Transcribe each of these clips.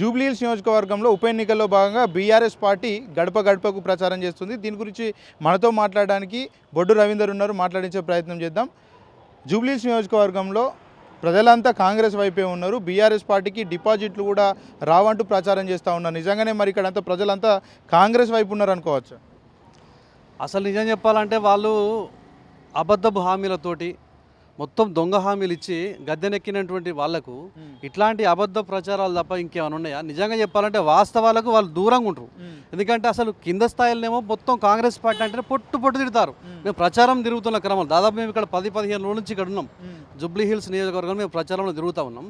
జూబ్లీహిల్స్ నియోజకవర్గంలో ఉప ఎన్నికల్లో భాగంగా బీఆర్ఎస్ పార్టీ గడప గడపకు ప్రచారం చేస్తుంది. దీని గురించి మనతో మాట్లాడడానికి బొడ్డు రవీందర్ ఉన్నారు. మాట్లాడించే ప్రయత్నం చేద్దాం. జూబ్లీహిల్స్ నియోజకవర్గంలో ప్రజలంతా కాంగ్రెస్ వైపే ఉన్నారు. బీఆర్ఎస్ పార్టీకి డిపాజిట్లు కూడా రావంటూ ప్రచారం చేస్తూ ఉన్నారు. నిజంగానే మరి ఇక్కడంతా ప్రజలంతా కాంగ్రెస్ వైపు ఉన్నారు అనుకోవచ్చు? అసలు నిజం చెప్పాలంటే వాళ్ళు అబద్ధపు హామీలతోటి మొత్తం దొంగ హామీలు ఇచ్చి గద్దెనెక్కినటువంటి వాళ్ళకు ఇట్లాంటి అబద్ధ ప్రచారాలు తప్ప ఇంకేమైనా ఉన్నాయా? నిజంగా చెప్పాలంటే వాస్తవాలకు వాళ్ళు దూరంగా ఉంటారు. ఎందుకంటే అసలు కింద స్థాయిలోనేమో మొత్తం కాంగ్రెస్ పార్టీ అంటే పొట్టు పొట్టు తిడతారు. మేము. ప్రచారం తిరుగుతున్న క్రమం దాదాపు మేము ఇక్కడ పది పదిహేను రోజుల నుంచి ఇక్కడ ఉన్నాం జుబ్లీ హిల్స్ నియోజకవర్గంలో మేము ప్రచారంలో తిరుగుతూ ఉన్నాం.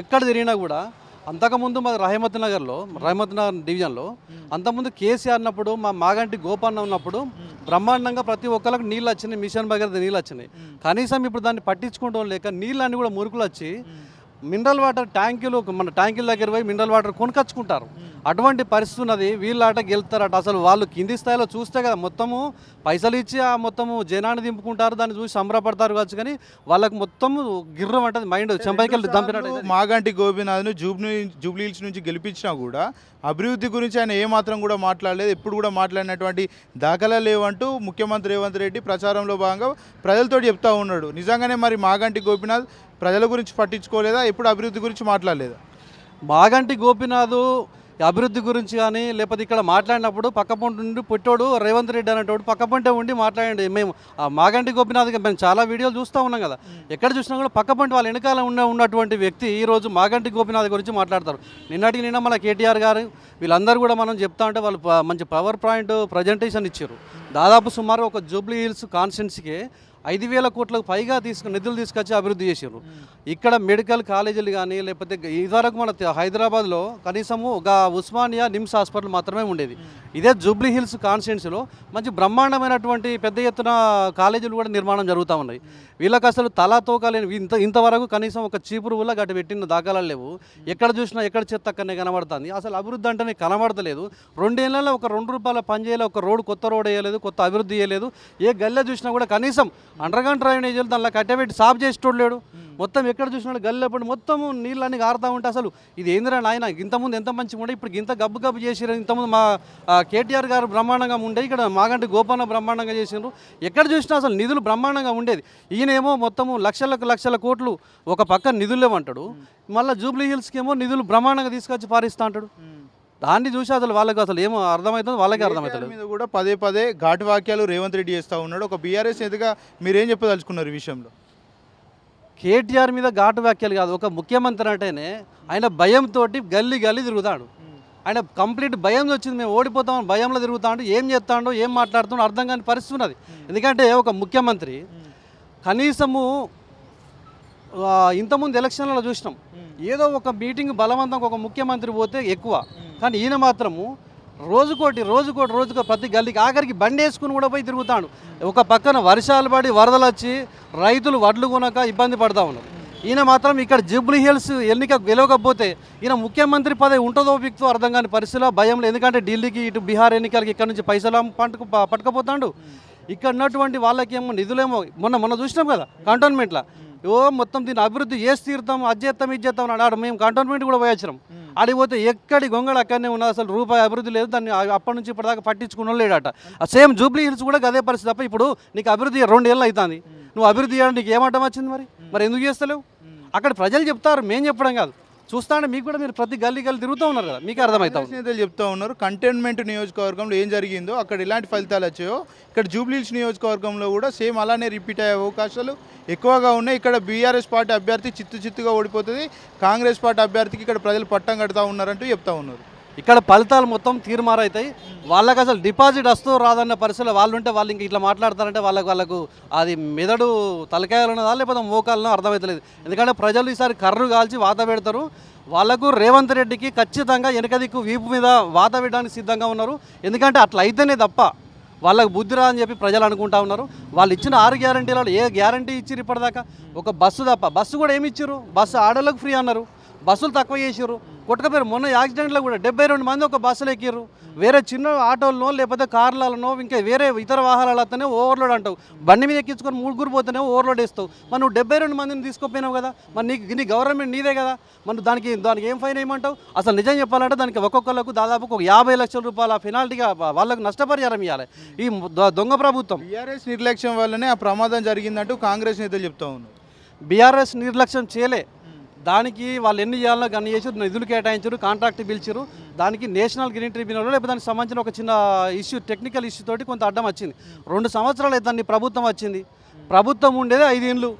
ఎక్కడ తిరిగినా కూడా అంతకుముందు మాది రహమత్ నగర్లో రహమత్ నగర్ డివిజన్లో అంతకుముందు కేసీఆర్ అన్నప్పుడు మా మాగంటి గోపన్న ఉన్నప్పుడు బ్రహ్మాండంగా ప్రతి ఒక్కరికి నీళ్ళు వచ్చినాయి మిషన్ భగీరథ నీళ్ళు వచ్చినాయి. కనీసం ఇప్పుడు దాన్ని పట్టించుకోవడం లేక నీళ్ళన్నీ కూడా మురుకులు వచ్చి మినరల్ వాటర్ ట్యాంకులు మన ట్యాంకుల దగ్గర పోయి మినరల్ వాటర్ కొనుకొచ్చుకుంటారు. అటువంటి పరిస్థితి ఉన్నది. వీళ్ళాట గెలుస్తారట. అసలు వాళ్ళు కింది స్థాయిలో చూస్తే కదా మొత్తము పైసలు ఇచ్చి ఆ మొత్తము జనాన్ని దింపుకుంటారు దాన్ని చూసి సంబరపడతారు కావచ్చు కానీ వాళ్ళకి మొత్తము గిర్రం అంటే మైండ్ చెంపైకెళ్ళి దంపినట్టు. మాగంటి గోపీనాథ్ను జూబ్లీ జూబ్లీహిల్స్ నుంచి గెలిపించినా కూడా అభివృద్ధి గురించి ఆయన ఏమాత్రం కూడా మాట్లాడలేదు. ఎప్పుడు కూడా మాట్లాడినటువంటి దాఖలా లేవంటూ ముఖ్యమంత్రి రేవంత్ రెడ్డి ప్రచారంలో భాగంగా ప్రజలతో చెప్తా ఉన్నాడు. నిజంగానే మరి మాగంటి గోపీనాథ్ ప్రజల గురించి పట్టించుకోలేదా? ఎప్పుడు అభివృద్ధి గురించి మాట్లాడలేదా? మాగంటి గోపినాథ్ అభివృద్ధి గురించి కానీ లేకపోతే ఇక్కడ మాట్లాడినప్పుడు పక్క పొంటి నుండి పుట్టోడు రేవంత్ రెడ్డి అనేటోడు పక్క పొంటే ఉండి మాట్లాడండి. మేము ఆ మాగంటి గోపినాథ్ మేము చాలా వీడియోలు చూస్తూ ఉన్నాం కదా. ఎక్కడ చూసినా కూడా పక్క పొంటి వాళ్ళ వెనకాల ఉన్న ఉన్నటువంటి వ్యక్తి ఈ రోజు మాగంటి గోపినాథ్ గురించి మాట్లాడతారు. నిన్నటికి నిన్న మన కేటీఆర్ గారు వీళ్ళందరూ కూడా మనం చెప్తా ఉంటే వాళ్ళు మంచి పవర్ పాయింట్ ప్రజెంటేషన్ ఇచ్చారు. దాదాపు సుమారు ఒక జూబ్లీ హిల్స్ కాన్స్టిట్యున్సీకి ఐదు వేల కోట్లకు పైగా తీసుకు నిధులు తీసుకొచ్చి అభివృద్ధి చేశారు ఇక్కడ మెడికల్ కాలేజీలు కానీ లేకపోతే ఇదివరకు మన హైదరాబాద్లో కనీసము ఒక ఉస్మానియా నిమ్స్ హాస్పిటల్ మాత్రమే ఉండేది. ఇదే జూబ్లీ హిల్స్ కాన్స్టిట్యున్సీలో మంచి బ్రహ్మాండమైనటువంటి పెద్ద ఎత్తున కాలేజీలు కూడా నిర్మాణం జరుగుతూ ఉన్నాయి. వీళ్ళకి అసలు తలా తోకాలేని ఇంత ఇంతవరకు కనీసం ఒక చీపురు వల్ల గట్టి పెట్టిన దాఖలాలు లేవు. ఎక్కడ చూసినా ఎక్కడ చెత్త అక్కడనే కనబడుతుంది. అసలు అభివృద్ధి అంటేనే కనబడతలేదు. రెండేళ్ళలో ఒక రెండు రూపాయల పని ఒక రోడ్డు కొత్త రోడ్ వేయలేదు కొత్త అభివృద్ధి చేయలేదు. ఏ గల్లె చూసినా కూడా కనీసం అండర్గ్రౌండ్ డ్రైనేజీలు దానిలో కట్టబెట్టి సాఫ్ చేసేటోడు లేడు. మొత్తం ఎక్కడ చూసినాడు గల్లెప్పుడు మొత్తం నీళ్ళని కారుతా ఉంటే అసలు ఇది ఏందిరా నాయన ఇంతకుముందు ఎంత మంచిగా ఉండే ఇప్పుడు ఇంత గబ్బు గబ్బు చేసిరు ఇంతకుముందు మా కేటీఆర్ గారు బ్రహ్మాండంగా ఉండే ఇక్కడ మాగంటి గోపన్న బ్రహ్మాండంగా చేసిండ్రు ఎక్కడ చూసినా అసలు నిధులు బ్రహ్మాండంగా ఉండేది. ఈయనేమో మొత్తము లక్షలకు లక్షల కోట్లు ఒక పక్క నిధులు లేవంటాడు. మళ్ళీ జూబ్లీ హిల్స్కి ఏమో నిధులు బ్రహ్మాండంగా తీసుకొచ్చి పారిస్తా అంటాడు. దాన్ని చూసి అసలు వాళ్ళకి అసలు ఏమో అర్థమవుతుంది వాళ్ళకి అర్థమవుతుంది మీద కూడా పదే పదే ఘాటు వాక్యాలు రేవంత్ రెడ్డి చేస్తూ ఉన్నాడు. ఒక బీఆర్ఎస్ ఎదుగా మీరేం చెప్పదలుచుకున్నారు ఈ విషయంలో? కేటీఆర్ మీద ఘాటు వ్యాఖ్యలు కాదు. ఒక ముఖ్యమంత్రి అంటేనే ఆయన భయంతో గల్లీ గల్లీ తిరుగుతాడు. ఆయన కంప్లీట్ భయం వచ్చింది. మేము ఓడిపోతామని భయంలో తిరుగుతాడు. ఏం చేస్తాడో ఏం మాట్లాడుతాడో అర్థం కాని పరిస్థితి ఉన్నది. ఎందుకంటే ఒక ముఖ్యమంత్రి కనీసము ఇంతకుముందు ఎలక్షన్లలో చూసినాం. ఏదో ఒక మీటింగ్ బలవంతంగా ఒక ముఖ్యమంత్రి పోతే ఎక్కువ. కానీ ఈయన మాత్రము రోజుకోటి రోజుకోటి రోజుకో ప్రతి గల్లీకి ఆఖరికి బండి వేసుకుని కూడా పోయి తిరుగుతాడు. ఒక పక్కన వర్షాలు పడి వరదలు వచ్చి రైతులు వడ్లు కొనక ఇబ్బంది పడతా ఉన్నారు. ఈయన మాత్రం ఇక్కడ జూబ్లీ హిల్స్ ఎన్నిక గెలవకపోతే ఈయన ముఖ్యమంత్రి పదవి ఉంటుందో వ్యక్తితో అర్థం కాని పరిస్థితిలో భయంలో ఎందుకంటే ఢిల్లీకి ఇటు బీహార్ ఎన్నికలకి ఇక్కడ నుంచి పైసలు పంటకు పట్టుకపోతాడు. ఇక్కడ ఉన్నటువంటి వాళ్ళకేమో నిధులేమో మొన్న మొన్న చూసినాం కదా కంటోన్మెంట్లో. ఓ మొత్తం దీన్ని అభివృద్ధి చేసి తీరుతాం అది చేస్తాం ఇది చేస్తాం అని ఆడ మేము కంటోన్మెంట్ కూడా పోయొచ్చినాం. ఆడికి పోతే ఎక్కడి గొంగళ అక్కడనే ఉన్నది అసలు రూపాయి అభివృద్ధి లేదు దాన్ని అప్పటి నుంచి ఇప్పటిదాకా పట్టించుకున్న లేడట. సేమ్ జూబ్లీ హిల్స్ కూడా అదే పరిస్థితి తప్ప ఇప్పుడు నీకు అభివృద్ధి రెండు ఏళ్ళు అవుతుంది నువ్వు అభివృద్ధి చేయడానికి నీకు ఏమంటం వచ్చింది మరి? మరి ఎందుకు చేస్తలేవు? అక్కడ ప్రజలు చెప్తారు మేము చెప్పడం కాదు. చూస్తా అంటే మీకు కూడా మీరు ప్రతి గల్లీ గల్లీ తిరుగుతూ ఉన్నారు కదా మీకు అర్థమవుతాం నేతలు చెప్తా ఉన్నారు కంటైన్మెంట్ నియోజకవర్గంలో ఏం జరిగిందో అక్కడ ఎలాంటి ఫలితాలు వచ్చాయో ఇక్కడ జూబ్లీహిల్స్ నియోజకవర్గంలో కూడా సేమ్ అలానే రిపీట్ అయ్యే అవకాశాలు ఎక్కువగా ఉన్నాయి. ఇక్కడ బీఆర్ఎస్ పార్టీ అభ్యర్థి చిత్తు చిత్తుగా ఓడిపోతుంది కాంగ్రెస్ పార్టీ అభ్యర్థికి ఇక్కడ ప్రజలు పట్టం కడతా ఉన్నారంటూ చెప్తా ఉన్నారు. ఇక్కడ ఫలితాలు మొత్తం తీర్మారైతాయి వాళ్ళకి అసలు డిపాజిట్ వస్తూ రాదన్న పరిస్థితుల్లో వాళ్ళు ఉంటే వాళ్ళు ఇంక ఇట్లా మాట్లాడతారంటే వాళ్ళకు వాళ్ళకు అది మెదడు తలకాయలు ఉన్నదా లేకపోతే మోకాలను అర్థమవుతలేదు ఎందుకంటే ప్రజలు ఈసారి కర్రు కాల్చి వాత పెడతారు. వాళ్ళకు రేవంత్ రెడ్డికి ఖచ్చితంగా వెనక దిక్కు వీపు మీద వాత పెట్టడానికి సిద్ధంగా ఉన్నారు. ఎందుకంటే అట్లా అయితేనే తప్ప వాళ్ళకు బుద్ధి రా అని చెప్పి ప్రజలు అనుకుంటా ఉన్నారు. వాళ్ళు ఇచ్చిన ఆరు గ్యారంటీలలో ఏ గ్యారంటీ ఇచ్చారు ఇప్పటిదాకా? ఒక బస్సు తప్ప. బస్సు కూడా ఏమి ఇచ్చారు బస్సు ఆడోళ్ళకు ఫ్రీ అన్నారు. బస్సులు తక్కువ చేసిర్రు. కొట్టకపోయారు మొన్న యాక్సిడెంట్లో కూడా డెబ్బై రెండు మంది ఒక బస్సులు ఎక్కిర్రు. వేరే చిన్న ఆటోలనో లేకపోతే కార్లనో ఇంకా వేరే ఇతర వాహనాలతోనే ఓవర్లోడ్ అంటావు. బండి మీద ఎక్కించుకొని ముగ్గురు పోతేనే ఓవర్లోడ్ వేస్తావు. మరి నువ్వు డెబ్బై రెండు మందిని తీసుకోపోయినావు కదా. మరి నీకు నీ గవర్నమెంట్ నీదే కదా. మరి దానికి దానికి ఏం ఫైన్ వేయమంటావు? అసలు నిజం చెప్పాలంటే దానికి ఒక్కొక్కరికి దాదాపు ఒక యాభై లక్షల రూపాయల పెనాల్టీగా వాళ్ళకు నష్టపరిహారం ఇవ్వాలి ఈ దొంగ ప్రభుత్వం. బీఆర్ఎస్ నిర్లక్ష్యం వల్లనే ఆ ప్రమాదం జరిగిందంటూ కాంగ్రెస్ నేతలు చెప్తా ఉన్నారు. బీఆర్ఎస్ నిర్లక్ష్యం చేయలే. దానికి వాళ్ళు ఎన్ని చేయాలో అన్ని చేసి నిధులు కేటాయించారు కాంట్రాక్ట్ పిలిచారు దానికి నేషనల్ గ్రీన్ ట్రిబ్యునల్ లేకపోతే దానికి సంబంధించిన ఒక చిన్న ఇష్యూ టెక్నికల్ ఇష్యూ తోటి కొంత అడ్డం వచ్చింది. రెండు సంవత్సరాలు దాన్ని ప్రభుత్వం వచ్చింది. ప్రభుత్వం ఉండేది ఐదేళ్ళు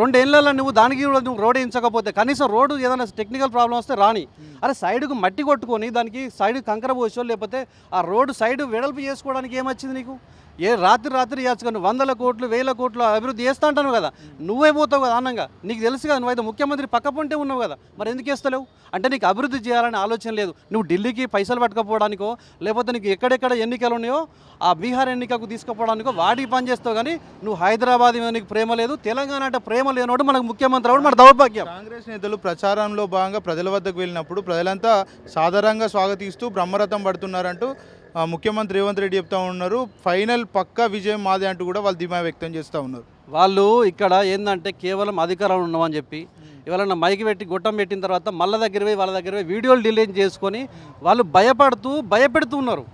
రెండేళ్ళలో నువ్వు దానికి కూడా నువ్వు రోడ్ వేయించకపోతే కనీసం రోడ్డు ఏదైనా టెక్నికల్ ప్రాబ్లం వస్తే రాని. అరే సైడ్కు మట్టి కొట్టుకొని దానికి సైడ్ కంకర పోసో లేకపోతే ఆ రోడ్డు సైడ్ వెడల్పు చేసుకోవడానికి ఏమొచ్చింది నీకు? ఏ రాత్రి రాత్రి చేయొచ్చు వందల కోట్లు వేల కోట్లు అభివృద్ధి చేస్తా అంటాను కదా. నువ్వే పోతావు కదా అన్నంగా. నీకు తెలుసు కదా నువ్వైతే ముఖ్యమంత్రి పక్క పొంటే ఉన్నావు కదా. మరి ఎందుకు వేస్తలేవు అంటే నీకు అభివృద్ధి చేయాలని ఆలోచన లేదు. నువ్వు ఢిల్లీకి పైసలు పట్టుకపోవడానికో లేకపోతే నీకు ఎక్కడెక్కడ ఎన్నికలు ఉన్నాయో ఆ బీహార్ ఎన్నికకు తీసుకుపోవడానికో వాడికి పని చేస్తావు కానీ నువ్వు హైదరాబాద్ మీద నీకు ప్రేమ లేదు తెలంగాణ అంటే ప్రేమ లేనోడు మనకు ముఖ్యమంత్రి అవడం మన దౌర్భాగ్యం. కాంగ్రెస్ నేతలు ప్రచారంలో భాగంగా ప్రజల వద్దకు వెళ్ళినప్పుడు ప్రజలంతా సాధారణంగా స్వాగతిస్తూ బ్రహ్మరథం పడుతున్నారంటూ ముఖ్యమంత్రి రేవంత్ రెడ్డి చెప్తా ఉన్నారు ఫైనల్ పక్కా విజయం మాదే అంటూ కూడా వాళ్ళు ధీమా వ్యక్తం చేస్తూ ఉన్నారు. వాళ్ళు ఇక్కడ ఏంటంటే కేవలం అధికారం ఉన్నామని చెప్పి ఎవరైనా మైకి పెట్టి గొట్టం పెట్టిన తర్వాత మళ్ళీ దగ్గర పోయి వాళ్ళ దగ్గర పోయి వీడియోలు డిలీట్ చేసుకొని వాళ్ళు భయపడుతూ భయపెడుతూ ఉన్నారు.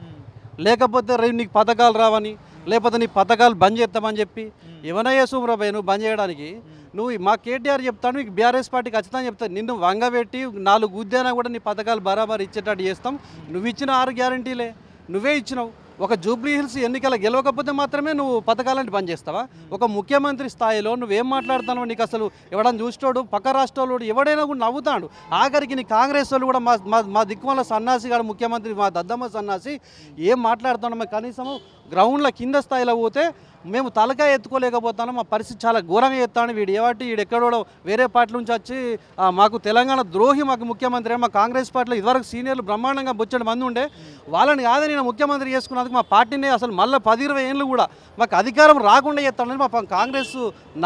లేకపోతే రేపు నీకు పథకాలు రావని లేకపోతే నీ పథకాలు బంద్ చేస్తామని చెప్పి ఏమైనా సూమ్రాబాయ్ నువ్వు బంద్ చేయడానికి నువ్వు మా కేటీఆర్ చెప్తాను నీకు బీఆర్ఎస్ పార్టీ ఖచ్చితంగా చెప్తాను నిన్ను వంగబెట్టి నాలుగు గుద్దేనా కూడా నీ పథకాలు బరాబర్ ఇచ్చేటట్టు చేస్తాం నువ్వు ఇచ్చిన ఆరు గ్యారంటీలే. నువ్వే ఇచ్చినావు. ఒక జూబ్లీ హిల్స్ ఎన్నికల గెలవకపోతే మాత్రమే నువ్వు పథకాలంటే పని చేస్తావా ఒక ముఖ్యమంత్రి స్థాయిలో నువ్వేం మాట్లాడుతున్నావు నీకు అసలు ఎవడని చూసినోడు పక్క రాష్ట్రాలు ఎవడైనా కూడా నవ్వుతాడు. ఆఖరికి నీ కాంగ్రెస్ వాళ్ళు కూడా మా మా దిక్కుమల సన్నాసి గారు ముఖ్యమంత్రి మా దద్దమ్మ సన్నాసి ఏం మాట్లాడుతున్నామో కనీసము గ్రౌండ్ల కింద స్థాయిలో పోతే మేము తలకాయ ఎత్తుకోలేకపోతాను మా పరిస్థితి చాలా ఘోరంగా ఎత్తాను వీడు. ఏవాటి వీడు ఎక్కడో వేరే పార్టీ నుంచి వచ్చి మాకు తెలంగాణ ద్రోహి మాకు ముఖ్యమంత్రి మా కాంగ్రెస్ పార్టీలో ఇదివరకు సీనియర్లు బ్రహ్మాండంగా బొచ్చడి మంది ఉండే. వాళ్ళని కాదని నేను ముఖ్యమంత్రి చేసుకున్నందుకు మా పార్టీని అసలు మళ్ళీ పది ఇరవై ఏళ్ళు కూడా మాకు అధికారం రాకుండా చేస్తానని మా కాంగ్రెస్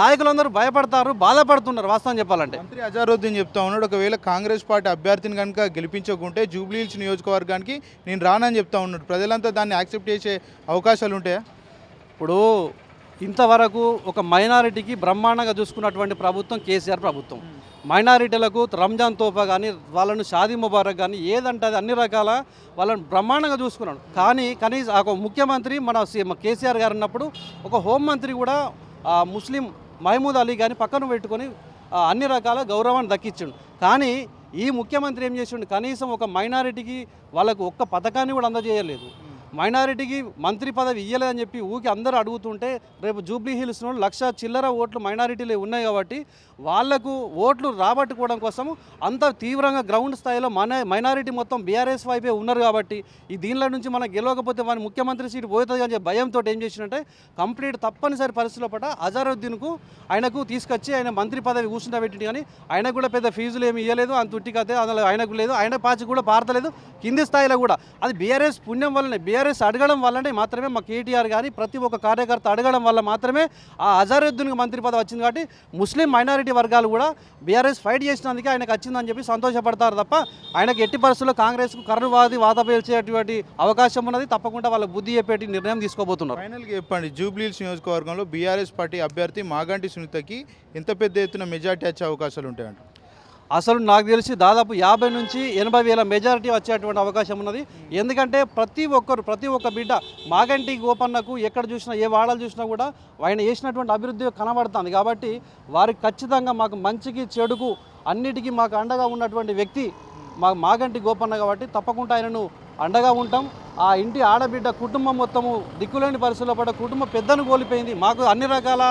నాయకులందరూ భయపడతారు బాధపడుతున్నారు వాస్తవం చెప్పాలంటే. మంత్రి అజారుద్దీన్ చెప్తా ఉన్నాడు ఒకవేళ కాంగ్రెస్ పార్టీ అభ్యర్థిని కనుక గెలిపించకుంటే జూబ్లీహిల్స్ నియోజకవర్గానికి నేను రానని చెప్తా ఉన్నాడు. ప్రజలంతా దాన్ని యాక్సెప్ట్ చేసే అవకాశాలు ఉంటాయా? ఇప్పుడు ఇంతవరకు ఒక మైనారిటీకి బ్రహ్మాండంగా చూసుకున్నటువంటి ప్రభుత్వం కేసీఆర్ ప్రభుత్వం. మైనారిటీలకు రంజాన్ తోఫా కానీ వాళ్ళను షాదీ ముబారక్ కానీ ఏదంటే అది అన్ని రకాల వాళ్ళని బ్రహ్మాండంగా చూసుకున్నాడు. కానీ కనీసం ఒక ముఖ్యమంత్రి మన కేసీఆర్ గారు ఉన్నప్పుడు ఒక హోంమంత్రి కూడా ఆ, ముస్లిం మహమూద్ అలీ గారిని పక్కన పెట్టుకొని అన్ని రకాల గౌరవాన్ని దక్కించిండు. కానీ ఈ ముఖ్యమంత్రి ఏం చేసిండు? కనీసం ఒక మైనారిటీకి వాళ్ళకు ఒక్క పథకాన్ని కూడా అందజేయలేదు. మైనారిటీకి మంత్రి పదవి ఇయ్యలేదని చెప్పి ఊకి అందరూ అడుగుతుంటే రేపు జూబ్లీ హిల్స్ నుండి లక్ష చిల్లర ఓట్లు మైనారిటీలే ఉన్నాయి కాబట్టి వాళ్ళకు ఓట్లు రాబట్టుకోవడం కోసం అంత తీవ్రంగా గ్రౌండ్ స్థాయిలో మన మైనారిటీ మొత్తం బీఆర్ఎస్ వైపే ఉన్నారు కాబట్టి ఈ దీనిలో నుంచి మనం గెలవకపోతే మన ముఖ్యమంత్రి సీటు పోతుంది అని భయంతో ఏం చేసినట్టే కంప్లీట్ తప్పనిసరి పరిస్థితుల పట అజారుద్దీన్కు ఆయనకు తీసుకొచ్చి ఆయన మంత్రి పదవి కూర్చుంటబెట్టి కానీ ఆయనకు కూడా పెద్ద ఫీజులు ఏమి ఇవ్వలేదు అంత ఉట్టికతే అందులో ఆయనకు లేదు ఆయన పాచి కూడా పారతలేదు కింది స్థాయిలో కూడా. అది బీఆర్ఎస్ పుణ్యం వల్లనే బీఆర్ఎస్ అడగడం వల్లనే మాత్రమే మా కేటీఆర్ కానీ ప్రతి ఒక్క కార్యకర్త అడగడం వల్ల మాత్రమే ఆ అజారుద్దీన్కి మంత్రి పదవి వచ్చింది కాబట్టి ముస్లిం మైనారిటీ వర్గాలు కూడా బీఆర్ఎస్ ఫైట్ చేసినందుకే ఆయనకు వచ్చిందని చెప్పి సంతోషపడతారు తప్ప ఆయనకు ఎట్టి పరిస్థితుల్లో కాంగ్రెస్కు కరుణవాది వాత పేల్చేటువంటి అవకాశం ఉన్నది. తప్పకుండా వాళ్ళ బుద్ధి చెప్పేటి నిర్ణయం తీసుకోబోతున్నారు. ఫైనల్గా చెప్పండి. జూబ్లీహిల్స్ నియోజకవర్గంలో బీఆర్ఎస్ పార్టీ అభ్యర్థి మాగంటి సునీతకి ఎంత పెద్ద ఎత్తున మెజార్టీ వచ్చే అవకాశాలు ఉంటాయంట. అసలు నాకు తెలిసి దాదాపు యాభై నుంచి ఎనభై వేల మెజారిటీ వచ్చేటువంటి అవకాశం ఉన్నది. ఎందుకంటే ప్రతి ఒక్కరు ప్రతి ఒక్క బిడ్డ మాగంటి గోపన్నకు ఎక్కడ చూసినా ఏ వాడలు చూసినా కూడా ఆయన చేసినటువంటి అభివృద్ధి కనబడుతుంది. కాబట్టి వారికి ఖచ్చితంగా మాకు మంచికి చెడుకు అన్నిటికీ మాకు అండగా ఉన్నటువంటి వ్యక్తి మా మాగంటి గోపన్న కాబట్టి తప్పకుండా ఆయనను అండగా ఉంటాం. ఆ ఇంటి ఆడబిడ్డ కుటుంబం మొత్తము దిక్కులేని పరిస్థితుల్లో పడ్డ కుటుంబ పెద్దను కోల్పోయింది. మాకు అన్ని రకాల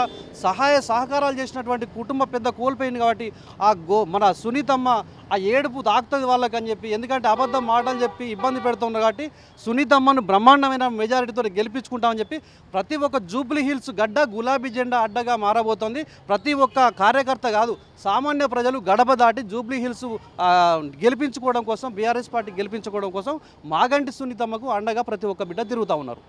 సహాయ సహకారాలు చేసినటువంటి కుటుంబ పెద్ద కోల్పోయింది కాబట్టి ఆ గో మన సునీతమ్మ ఆ ఏడుపు తాకుతుంది వాళ్ళకి అని చెప్పి ఎందుకంటే అబద్ధం మాటలు చెప్పి ఇబ్బంది పెడుతున్నారు కాబట్టి సునీతమ్మను బ్రహ్మాండమైన మెజారిటీతో గెలిపించుకుంటామని చెప్పి ప్రతి ఒక్క జూబ్లీ హిల్స్ గడ్డ గులాబీ జెండా అడ్డగా మారబోతోంది. ప్రతి ఒక్క కార్యకర్త కాదు సామాన్య ప్రజలు గడప దాటి జూబ్లీ హిల్స్ గెలిపించుకోవడం కోసం బీఆర్ఎస్ పార్టీ గెలిపించుకోవడం కోసం మాగంటి సునీతమ్మకు అండగా ప్రతి ఒక్క బిడ్డ తిరుగుతూ ఉన్నారు.